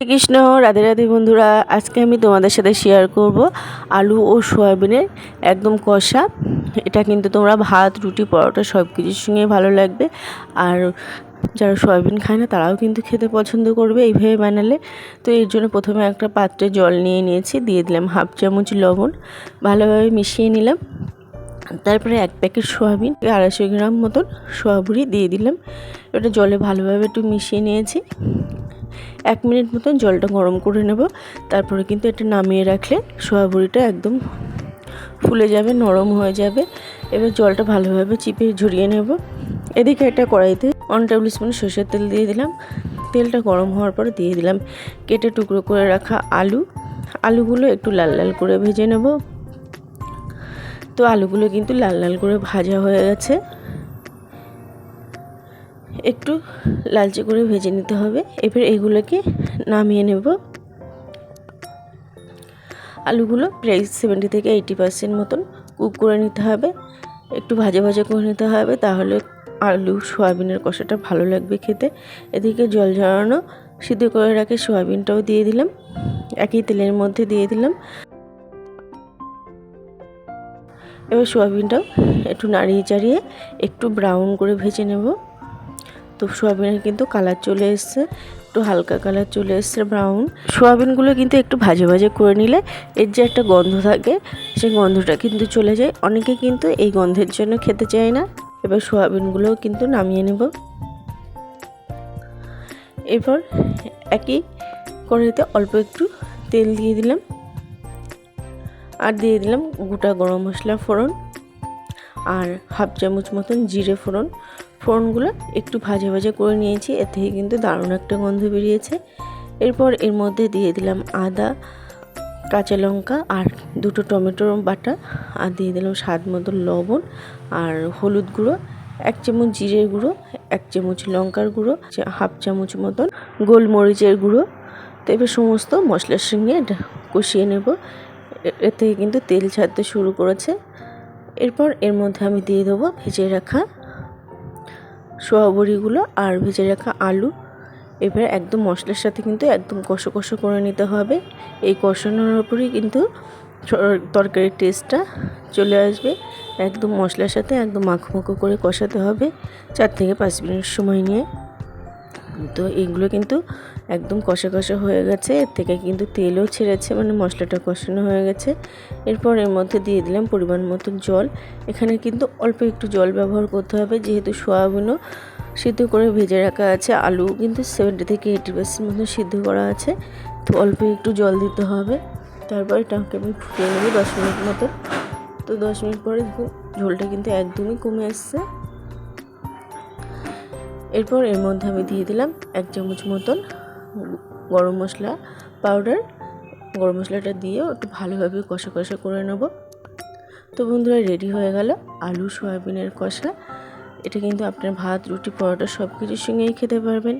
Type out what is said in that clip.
কৃষ্ণ রাধে রাধে বন্ধুরা, আজকে আমি তোমাদের সাথে শেয়ার করব আলু ও সয়াবিনের একদম কষা। এটা কিন্তু তোমরা ভাত, রুটি, পরোটা সব কিছুর সঙ্গে ভালো লাগবে। আর যারা সয়াবিন খায় না, তারাও কিন্তু খেতে পছন্দ করবে এইভাবে বানালে। তো এর জন্য প্রথমে একটা পাত্রে জল নিয়ে নিয়েছি, দিয়ে দিলাম হাফ চামচ লবণ। ভালোভাবে মিশিয়ে নিলাম। তারপরে এক প্যাকেট সোয়াবিন, আড়াইশো গ্রাম মতন সোয়াবুড়ি দিয়ে দিলাম। ওটা জলে ভালোভাবে একটু মিশিয়ে নিয়েছি। এক মিনিট মতন জলটা গরম করে নেব। তারপরে কিন্তু এটা নামিয়ে রাখলে সোয়াবুড়িটা একদম ফুলে যাবে, নরম হয়ে যাবে। এবার জলটা ভালোভাবে চিপে ঝরিয়ে নেব। এদিকে একটা কড়াইতে ওয়ান টেবিল স্পুন সর্ষের তেল দিয়ে দিলাম। তেলটা গরম হওয়ার পরে দিয়ে দিলাম কেটে টুকরো করে রাখা আলু। আলুগুলো একটু লাল লাল করে ভেজে নেব। তো আলুগুলো কিন্তু লাল লাল করে ভাজা হয়ে গেছে। একটু লালচে করে ভেজে নিতে হবে। এবার এগুলোকে নামিয়ে নেব। আলুগুলো প্রায় সেভেন্টি থেকে এইটি পার্সেন্ট মতন কুক করে নিতে হবে। একটু ভাজা ভাজা করে নিতে হবে, তাহলে আলু, সয়াবিনের কষাটা ভালো লাগবে খেতে। এদিকে জল ঝরানো, সিদ্ধ করে রাখে সয়াবিনটাও দিয়ে দিলাম। একই তেলের মধ্যে দিয়ে দিলাম। এবার সোয়াবিনটাও একটু নাড়িয়ে চাড়িয়ে একটু ব্রাউন করে ভেজে নেব। তো সোয়াবিনের কিন্তু কালার চলে এসছে, একটু হালকা কালার চলে এসছে ব্রাউন সোয়াবিনগুলো কিন্তু একটু ভাজে ভাজে করে নিলে এর যে একটা গন্ধ থাকে, সেই গন্ধটা কিন্তু চলে যায়। অনেকে কিন্তু এই গন্ধের জন্য খেতে চায় না। এবার সোয়াবিনগুলোও কিন্তু নামিয়ে নেব। এরপর একই কড়াইতে অল্প একটু তেল দিয়ে দিলাম। আর দিয়ে দিলাম গোটা গরম মশলা ফোড়ন। আর হাফ চামচ মতন জিরে ফোড়ন। ফোড়নগুলো একটু ভাজা ভাজা করে নিয়েছি, এর থেকে কিন্তু দারুণ একটা গন্ধ বেরিয়েছে। এরপর এর মধ্যে দিয়ে দিলাম আদা, কাঁচা লঙ্কা আর দুটো টমেটোর বাটা। আর দিয়ে দিলাম স্বাদ মতো লবণ আর হলুদ গুঁড়ো, এক চামচ জিরের গুঁড়ো, এক চামচ লঙ্কার গুঁড়ো, হাফ চামচ মতন গোলমরিচের গুঁড়ো। তো এবার সমস্ত মশলার সঙ্গে কষিয়ে নেব। এর থেকে কিন্তু তেল ছাড়তে শুরু করেছে। এরপর এর মধ্যে আমি দিয়ে দেবো ভেজে রাখা সোয়াবড়িগুলো আর ভেজে রাখা আলু। এবার একদম মশলার সাথে কিন্তু একদম কষো কষো করে নিতে হবে। এই কষানোর ওপরেই কিন্তু তরকারির টেস্টটা চলে আসবে। একদম মশলার সাথে একদম মাখো মাখো করে কষাতে হবে চার থেকে পাঁচ মিনিট সময় নিয়ে। তো এইগুলো কিন্তু একদম কষা কষা হয়ে গেছে। এর থেকে কিন্তু তেলও ছেড়েছে মানে মশলাটা কষানো হয়ে গেছে। এরপর এর মধ্যে দিয়ে দিলাম পরিমাণ মতো জল। এখানে কিন্তু অল্প একটু জল ব্যবহার করতে হবে, যেহেতু সোয়াবিনও সিদ্ধ করে ভেজে রাখা আছে। আলু কিন্তু সেভেন্টি থেকে এইটি পার্সেন্ট মতো সিদ্ধ করা আছে। তো অল্প একটু জল দিতে হবে। তারপর এটাকে আমি ফুটিয়ে নেব দশ মিনিট মতো। তো দশ মিনিট পরে ঝোলটা কিন্তু একদমই কমে আসছে। এরপর এর মধ্যে আমি দিয়ে দিলাম এক চামচ মতন গরম মশলা পাউডার। গরম মশলাটা দিয়ে একটু ভালোভাবে কষা কষা করে নেব। তো বন্ধুরা, রেডি হয়ে গেল আলু, সয়াবিনের কষা। এটা কিন্তু আপনার ভাত, রুটি, পরোটা সব কিছুর সঙ্গেই খেতে পারবেন।